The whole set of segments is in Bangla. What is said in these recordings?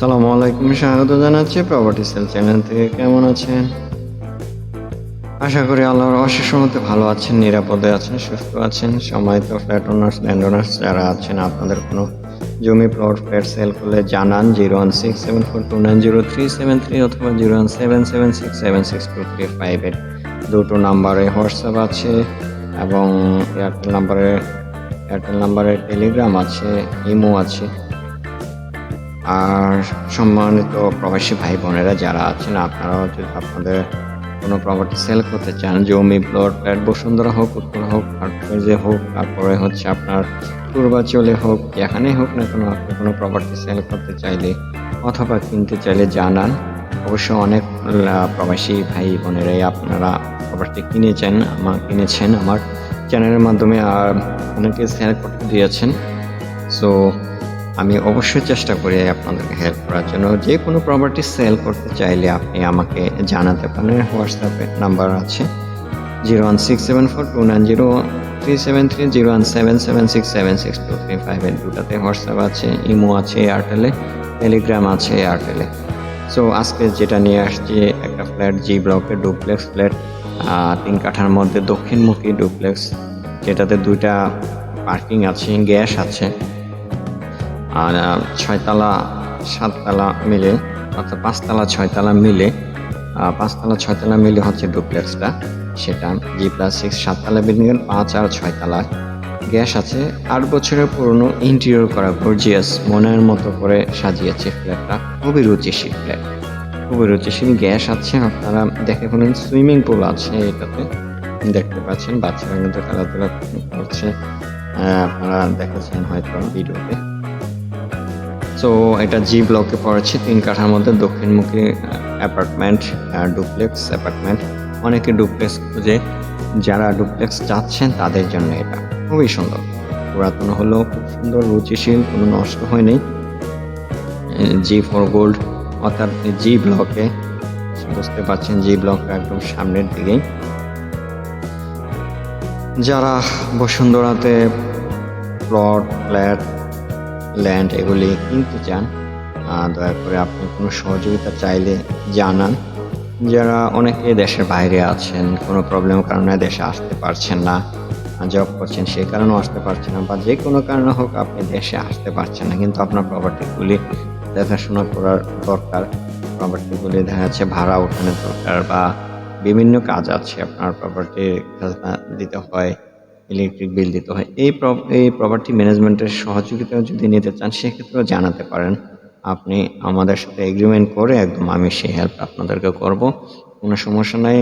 সালামু আলাইকুম, স্বাগত জানাচ্ছি প্রপার্টি সেল চ্যানেল থেকে। কেমন আছেন? আশা করি আল্লাহর অশেষ মতে ভালো আছেন, নিরাপদে আছেন, সুস্থ আছেন। সময়ত ফ্ল্যাট ওনার্স ল্যান্ড ওনার্স যারা আছেন, আপনাদের কোনো জমি প্লট ফ্ল্যাট সেল করলে জানান zero one six seven four two nine zero three seven three অথবা zero one seven seven six seven six two three five eight দুটো নাম্বারে হোয়াটসঅ্যাপ আছে এবং এয়ারটেল নাম্বারে এয়ারটেল নাম্বারে টেলিগ্রাম আছে ইমো আছে। আর সম্মানিত প্রবাসী ভাই বোনেরা যারা আছেন, আপনারাও যদি আপনাদের কোনো প্রপার্টি সেল করতে চান, জমি প্লট ফ্ল্যাট বসুন্ধরা হোক, উত্তর হোক যে হোক, তারপরে হচ্ছে আপনার পূর্বাচলে হোক, যেখানেই হোক না কোনো আপনি কোনো প্রপার্টি সেল করতে চাইলে অথবা কিনতে চাইলে জানান। অবশ্য অনেক প্রবাসী ভাই বোনেরাই আপনারা প্রপার্টি কিনেছেন আমার কিনেছেন আমার চ্যানেলের মাধ্যমে, আর অনেকে সেল করতে দিয়েছেন। সো আমি অবশ্যই চেষ্টা করি আপনাদেরকে হেল্প করার জন্য। যে কোনো প্রপার্টি সেল করতে চাইলে আপনি আমাকে জানাতে পারেন। হোয়াটসঅ্যাপে নাম্বার আছে zero one six seven four two nine zero three seven three zero one seven seven six seven six two three five eight দুটাতে WhatsApp আছে ইমো আছে এয়ারটেলে টেলিগ্রাম আছে এয়ারটেলে সো আজকে যেটা নিয়ে আসছি, একটা ফ্ল্যাট জি ব্লকের ডুপ্লেক্স ফ্ল্যাট তিন কাঠার মধ্যে দক্ষিণমুখী ডুপ্লেক্স যেটাতে দুইটা পার্কিং আছে গ্যাস আছে। আর ছয়তলা, সাততলা মিলে, অর্থাৎ পাঁচতলা, ছয়তলা মিলে পাঁচতলা, ছয়তলা মিলে হচ্ছে ডুপ্লেক্সটা। সেটা জি প্লাস সিক্স, সাততলা বিল্ডিংয়ের পাঁচ আর ছয়তলা। গ্যাস আছে, আট বছরের পুরনো ইন্টেরিয়র করা গর্জিয়াস মনের মতো করে সাজিয়েছে ফ্ল্যাটটা। খুবই রুচিশীল ফ্ল্যাট। খুবই রুচিশীল গ্যাস আছে, আপনারা দেখে কোনো সুইমিং পুল আছে এটাতে। দেখতে পাচ্ছেন, বাচ্চারা কিন্তু খেলাধুলা করছে। আপনারা দেখেছেন হয়তো ভিডিওতে। সো এটা জি ব্লকে পড়েছে, তিন কাঠার মধ্যে দক্ষিণমুখী অ্যাপার্টমেন্ট ডুপ্লেক্স অ্যাপার্টমেন্ট অনেকে ডুপ্লেক্স খুঁজে, যারা ডুপ্লেক্স চাচ্ছেন তাদের জন্য এটা। খুবই সুন্দর। পুরাতন হলেও খুব সুন্দর, রুচিশীল, কোনো নষ্ট হয়নি জি ফর গোল্ড অর্থাৎ জি ব্লকে বুঝতে পারছেন জি ব্লক একদম সামনের দিকেই যারা বসুন্ধরাতে প্লট ফ্ল্যাট ল্যান্ড এগুলি কিনতে চান দয়া করে আপনি কোনো সহযোগিতা চাইলে জানান। যারা অনেকে দেশের বাইরে আছেন, কোনো প্রবলেমের কারণে দেশে আসতে পারছেন না জব করছেন, সেই কারণেও আসতে পারছেন না বা যে কোনো কারণে হোক আপনি দেশে আসতে পারছেন না। কিন্তু আপনার প্রপার্টিগুলি দেখাশোনা করার দরকার প্রপার্টিগুলি দেখা যাচ্ছে ভাড়া ওঠানোর দরকার বা বিভিন্ন কাজ আছে, আপনার প্রপার্টি খাজনা দিতে হয়। ইলেকট্রিক বিল দিতে হয়। এই এই প্রপার্টি ম্যানেজমেন্টের সহযোগিতা যদি নিতে চান, সেক্ষেত্রেও জানাতে পারেন। আপনি আমাদের সাথে এগ্রিমেন্ট করে একদম আমি সেই হেল্প আপনাদেরকে করব। কোনো সমস্যা নাই।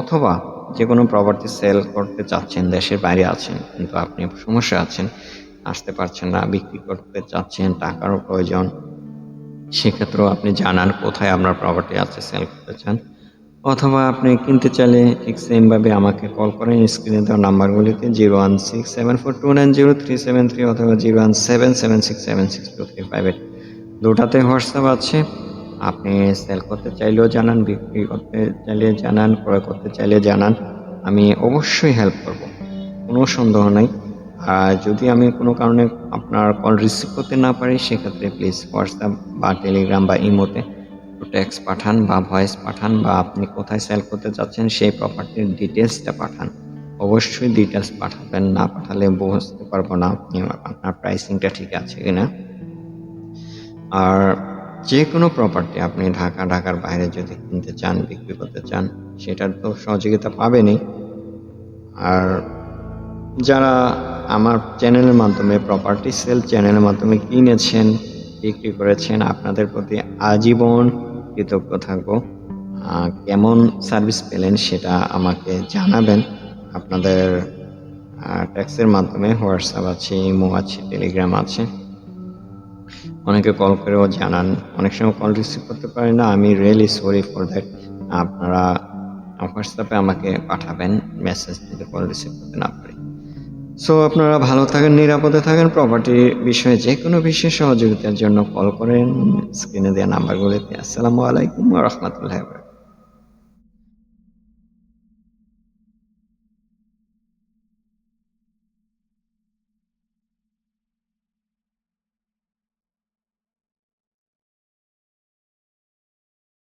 অথবা যে কোনো প্রপার্টি সেল করতে চাচ্ছেন, দেশের বাইরে আছেন, কিন্তু আপনি সমস্যা আছেন, আসতে পারছেন না, বিক্রি করতে চাচ্ছেন, টাকারও প্রয়োজন, সেক্ষেত্রেও আপনি জানান কোথায় আপনার প্রপার্টি আছে সেল করতে চান। অথবা আপনি কিনতে চাইলে ঠিক সেমভাবে আমাকে কল করেন স্ক্রিনে দেওয়া নাম্বারগুলিতে zero one six seven four two nine zero three seven three অথবা zero one seven seven six seven six two three five eight দুটাতে WhatsApp আছে, আপনি সেল করতে চাইলেও জানান, বিক্রি করতে চাইলে জানান, ক্রয় করতে চাইলে জানান, আমি অবশ্যই হেল্প করব, কোনো সন্দেহ নাই। আর যদি আমি কোনো কারণে আপনার কল রিসিভ করতে না পারি, সেক্ষেত্রে প্লিজ হোয়াটসঅ্যাপ বা টেলিগ্রাম বা ইমোতে টেক্সট পাঠান বা ভয়েস পাঠান বা আপনি কোথায় সেল করতে চাচ্ছেন সেই প্রপার্টির ডিটেলসটা পাঠান। অবশ্যই ডিটেলস পাঠাবেন, না পাঠালে বুঝতে পারব না আপনি আপনার প্রাইসিংটা ঠিক আছে কিনা। আর যে কোনো প্রপার্টি আপনি ঢাকা, ঢাকার বাইরে যদি কিনতে চান, বিক্রি করতে চান, সেটার তো সহযোগিতা পাবেনই। আর যারা আমার চ্যানেলের মাধ্যমে প্রপার্টি সেল চ্যানেলের মাধ্যমে কিনেছেন, বিক্রি করেছেন, আপনাদের প্রতি আজীবন কৃতজ্ঞ থাকব। কেমন সার্ভিস পেলেন সেটা আমাকে জানাবেন। আপনাদের ট্যাক্সের মাধ্যমে হোয়াটসঅ্যাপ আছে, ইমো আছে, টেলিগ্রাম আছে। অনেকে কল করেও জানান। অনেক সময় কল রিসিভ করতে পারি না। আমি রিয়েলি সরি ফর দ্যাট আপনারা হোয়াটসঅ্যাপে আমাকে পাঠাবেন, মেসেজ কল রিসিভ করতে না পারি সো আপনারা ভালো থাকেন, নিরাপদে থাকেন প্রপার্টি বিষয়ে যে কোনো বিষয়ে সহযোগিতার জন্য কল করেন স্ক্রিনে দেওয়া নাম্বারগুলিতে আসসালামু আলাইকুম রহমতুল্লাহ